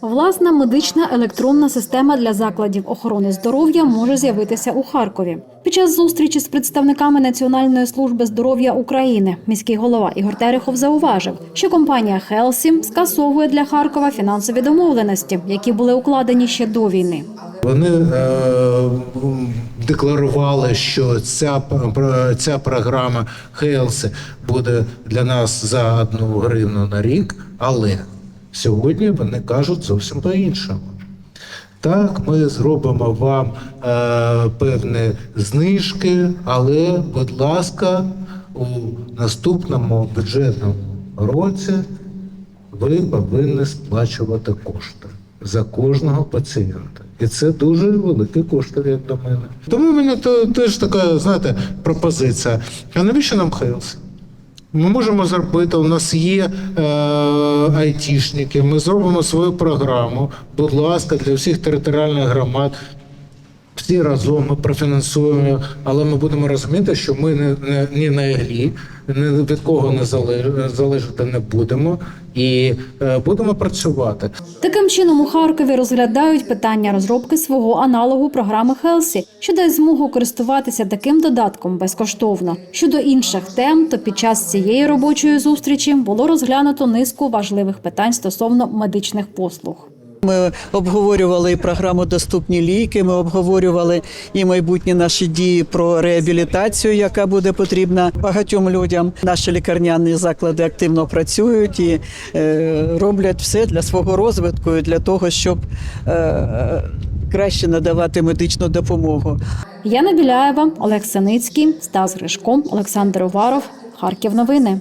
Власна медична електронна система для закладів охорони здоров'я може з'явитися у Харкові. Під час зустрічі з представниками Національної служби здоров'я України міський голова Ігор Терехов зауважив, що компанія Хелсі скасовує для Харкова фінансові домовленості, які були укладені ще до війни. Вони е, декларували, що ця, ця програма Хелси буде для нас за одну гривну на рік, але сьогодні вони кажуть зовсім по-іншому. Так, ми зробимо вам е, певні знижки, але, будь ласка, у наступному бюджетному році ви повинні сплачувати кошти за кожного пацієнта. І це дуже великі кошти, як до мене. Тому в мене теж така, знаєте, пропозиція. А навіщо нам Хелс? Ми можемо зробити, у нас є е, айтішники, ми зробимо свою програму, будь ласка, для всіх територіальних громад. Всі разом ми профінансуємо, але ми будемо розуміти, що ми не, не, ні на іглі, ні від кого не залеж- залежати не будемо і е, будемо працювати. Таким чином у Харкові розглядають питання розробки свого аналогу програми Хелсі, що дасть змогу користуватися таким додатком безкоштовно. Щодо інших тем, то під час цієї робочої зустрічі було розглянуто низку важливих питань стосовно медичних послуг. Ми обговорювали і програму Доступні ліки. Ми обговорювали і майбутні наші дії про реабілітацію, яка буде потрібна багатьом людям. Наші лікарняні заклади активно працюють і е, роблять все для свого розвитку, і для того, щоб е, краще надавати медичну допомогу. Яна Біляєва, Олег Синицький, Стас Гришко, Олександр Уваров. Харків новини.